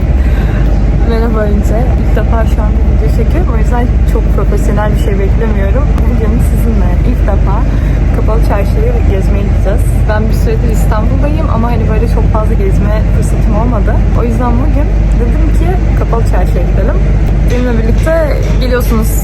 Merhaba önce. İlk defa şu anda video çekiyorum. O yüzden çok profesyonel bir şey beklemiyorum. Bugün sizinle ilk defa Kapalı Çarşı'yı gezmeye gideceğiz. Ben bir süredir İstanbul'dayım ama hani böyle çok fazla gezme fırsatım olmadı. O yüzden bugün dedim ki Kapalı Çarşı'ya gidelim. Benimle birlikte geliyorsunuz.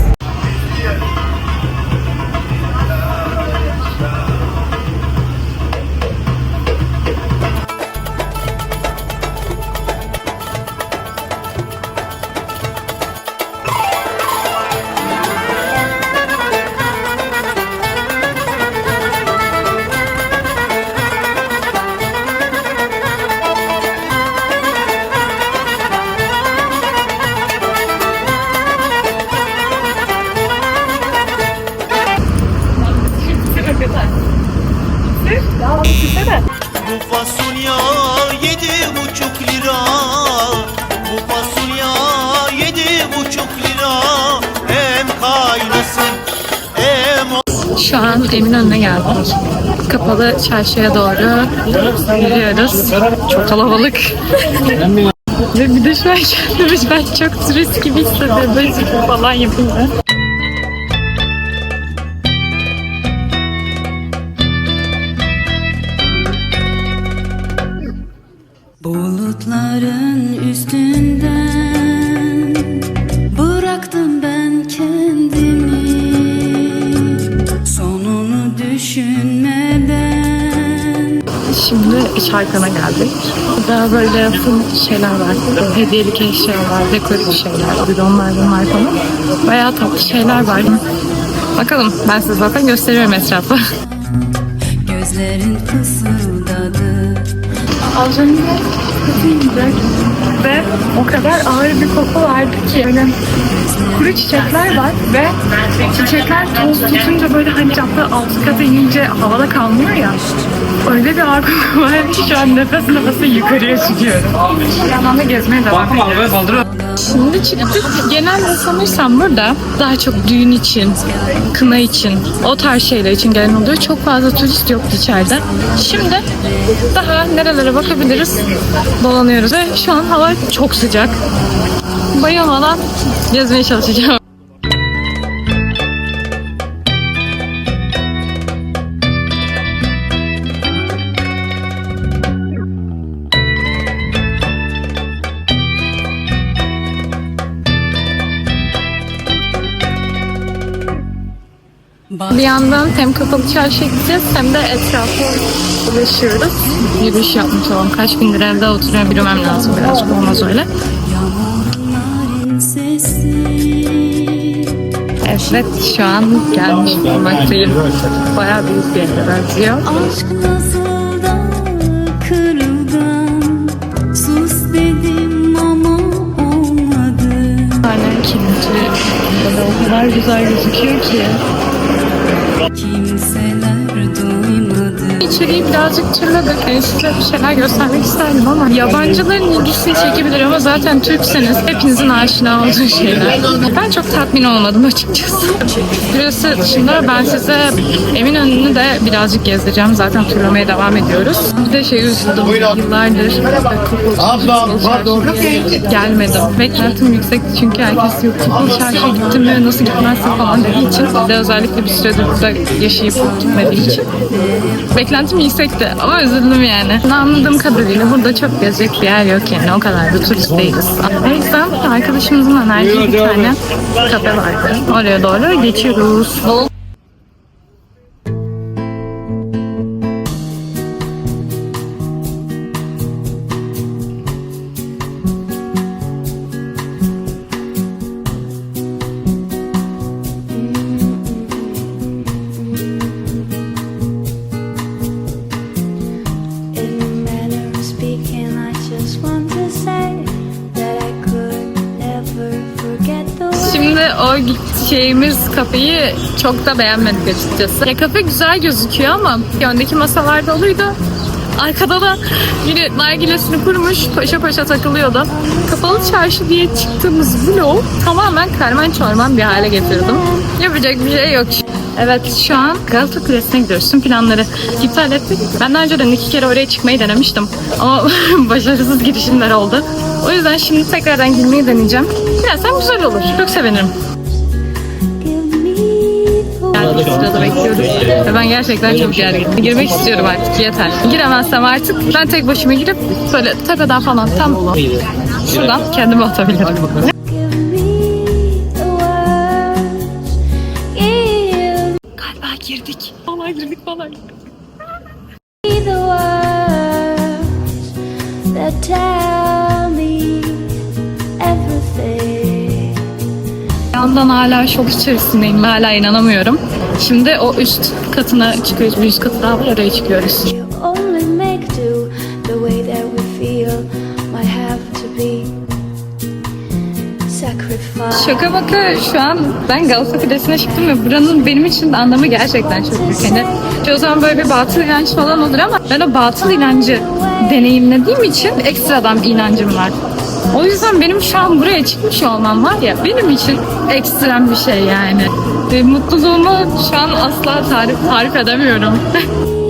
Şu an Eminönü'ne geldik. Kapalı çarşıya doğru yürüyoruz. Çok kalabalık. Ve bir de şu an kendimi ben çok turist gibi hissediyorum. Böyle falan yapınca. Bulutların Şimdi iç arkana geldik. Burada böyle full şeyler var. Hediyelik eşyalar, dekoratif şeyler, bidonlar bunlar falan. Bayağı tatlı şeyler var. Bakalım ben size zaten gösteriyorum etrafı. gözlerin fısıldadı Az önce kötüydü ve o kadar ağır bir koku vardı ki böyle kuru çiçekler var ve çiçekler toz tutunca böyle hani cadde alt kata inince havada kalmıyor ya öyle bir ağır koku var ki şu an nefes nefese yukarıya çıkıyorum. Bir yandan da gezmeye devam ediyoruz. Şimdi çıktık. Genelde sanırsam burada daha çok düğün için, kına için, o tarz şeyler için gelen oluyor. Çok fazla turist yok içeride. Şimdi daha nerelere bakabiliriz dolanıyoruz ve şu an hava çok sıcak. Bayılmadan gezmeye çalışacağım. Bir yandan hem kapalı çarşıya gideceğiz hem de etrafı dolaşıyoruz. Yürüyüş yapmış olalım. Kaç gündür evde oturuyorum yürümem lazım birazcık olmaz öyle. Evet şu an gelmiş bulunmaktayım. Bayağı büyük bir yere benziyor. Aşk nasıl da Hala. Böyle o kadar güzel gözüküyor ki. İçeriği birazcık turladık. Yani size bir şeyler göstermek isterdim ama yabancıların ilgisini çekebilir ama zaten Türkseniz hepinizin aşina olduğu şeyler. Ben çok tatmin olmadım açıkçası. Burası dışında ben size Eminönü'nü de birazcık gezdireceğim. Zaten turlamaya devam ediyoruz. Bir de şey üzüldüm. Yıllardır Kapalı gelmedim. Beklentim yüksekti çünkü herkes yok. Kapalı çarşıya gittim mi nasıl gitmezsin falan dediği için. Bir de özellikle bir süredir burada yaşayıp gitmediği için. Beklentim yüksekti ama üzüldüm yani. Anladığım kadarıyla burada çok gezecek bir yer yok yani. O kadar da turist değiliz. O arkadaşımızın önerdiği bir tane kafe vardı. Oraya doğru geçiyoruz. Gideceğimiz kafeyi çok da beğenmedik açıkçası. Ya kafe güzel gözüküyor ama öndeki masalar doluydu. Arkada da biri nargilesini kurmuş, paşa paşa takılıyordu. Kapalı çarşı diye çıktığımız vlog tamamen karman çorman bir hale getirdim. Yapacak bir şey yok. Evet şu an Galata Kulesi'ne gidiyoruz. Tüm planları iptal ettik. Ben daha önceden iki kere oraya çıkmayı denemiştim. Ama başarısız girişimler oldu. O yüzden şimdi tekrardan girmeyi deneyeceğim. Birazdan güzel olur. Çok sevinirim. Sırada bekliyoruz. Ve ben gerçekten çok gerginim. Girmek istiyorum artık yeter. Giremezsem artık ben tek başıma girip böyle tepeden falan tam şuradan kendimi atabilirim. Yandan hala şok içerisindeyim. Hala inanamıyorum. Şimdi o üst katına çıkıyoruz. Bir üst katı daha var. Oraya çıkıyoruz. Şaka maka şu an ben Galata Kulesi'ne çıktım ve buranın benim için anlamı gerçekten çok büyük. Hani çoğu zaman böyle bir batıl inanç falan olur ama ben o batıl inancı deneyimlediğim için ekstradan bir inancım var. O yüzden benim şu an buraya çıkmış olmam var ya benim için ekstrem bir şey yani. Ve mutluluğumu şu an asla tarif, tarif edemiyorum.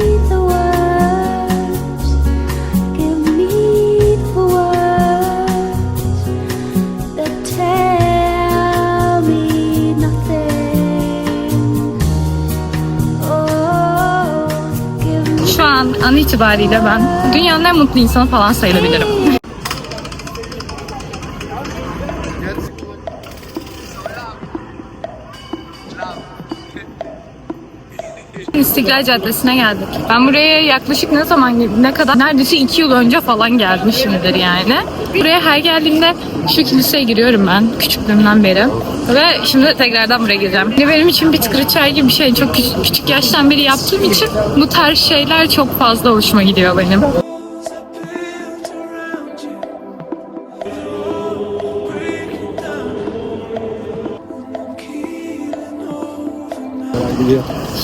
an itibariyle ben dünyanın en mutlu insanı falan sayılabilirim. İstiklal Caddesi'ne geldik. Ben buraya yaklaşık ne zaman? Ne kadar? Neredeyse iki yıl önce falan gelmişimdir yani. Buraya her geldiğimde şu kiliseye giriyorum ben küçüklüğümden beri. Ve şimdi tekrardan buraya gireceğim. Ve benim için bir tık ritüel gibi bir şey. Çok küçük, küçük yaştan beri yaptığım için bu tarz şeyler çok fazla hoşuma gidiyor benim.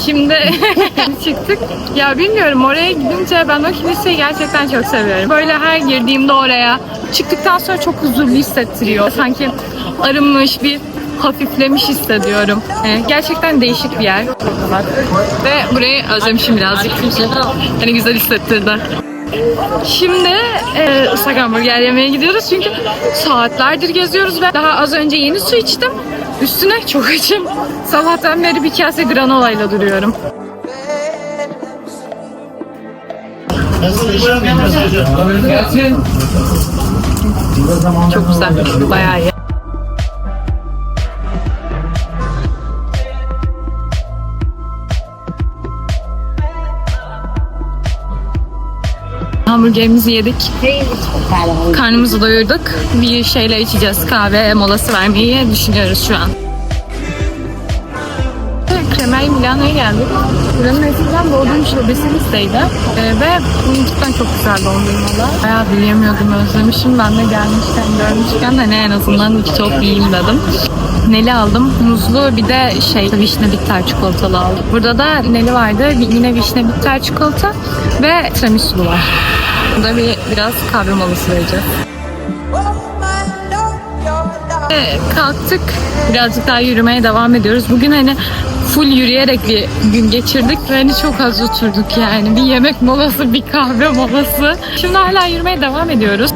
Şimdi çıktık. Ya bilmiyorum oraya gidince ben o kiliseyi gerçekten çok seviyorum. Böyle her girdiğimde oraya çıktıktan sonra çok huzurlu hissettiriyor. Sanki arınmış bir hafiflemiş hissediyorum. Ee, gerçekten değişik bir yer. Ve burayı özlemişim birazcık. Hani güzel hissettirdi. Şimdi e, ıslak hamburger yemeye gidiyoruz çünkü saatlerdir geziyoruz ve daha az önce yeni su içtim. Üstüne çok açım. Sabahtan beri bir kase granolayla duruyorum. Çok güzel. Bayağı iyi. Hamburgerimizi yedik. Karnımızı doyurduk. Bir şeyle içeceğiz. Kahve molası vermeyi düşünüyoruz şu an. Kremel Milano'ya geldik. Buranın eskiden doğduğum şubesimizdeydi. Ee, ve cidden çok güzel dondurmalar. Bayağı da özlemişim. Ben de gelmişken görmüşken ne en azından iki top yiyeyim dedim. Neli aldım. Muzlu bir de şey vişne bitter çikolatalı aldım. Burada da neli vardı. Yine vişne bitter çikolata ve tiramisu var. Burada bir biraz kahve molası vereceğiz. Ve kalktık. Birazcık daha yürümeye devam ediyoruz. Bugün hani full yürüyerek bir gün geçirdik ve hani çok az oturduk yani. Bir yemek molası, bir kahve molası. Şimdi hala yürümeye devam ediyoruz.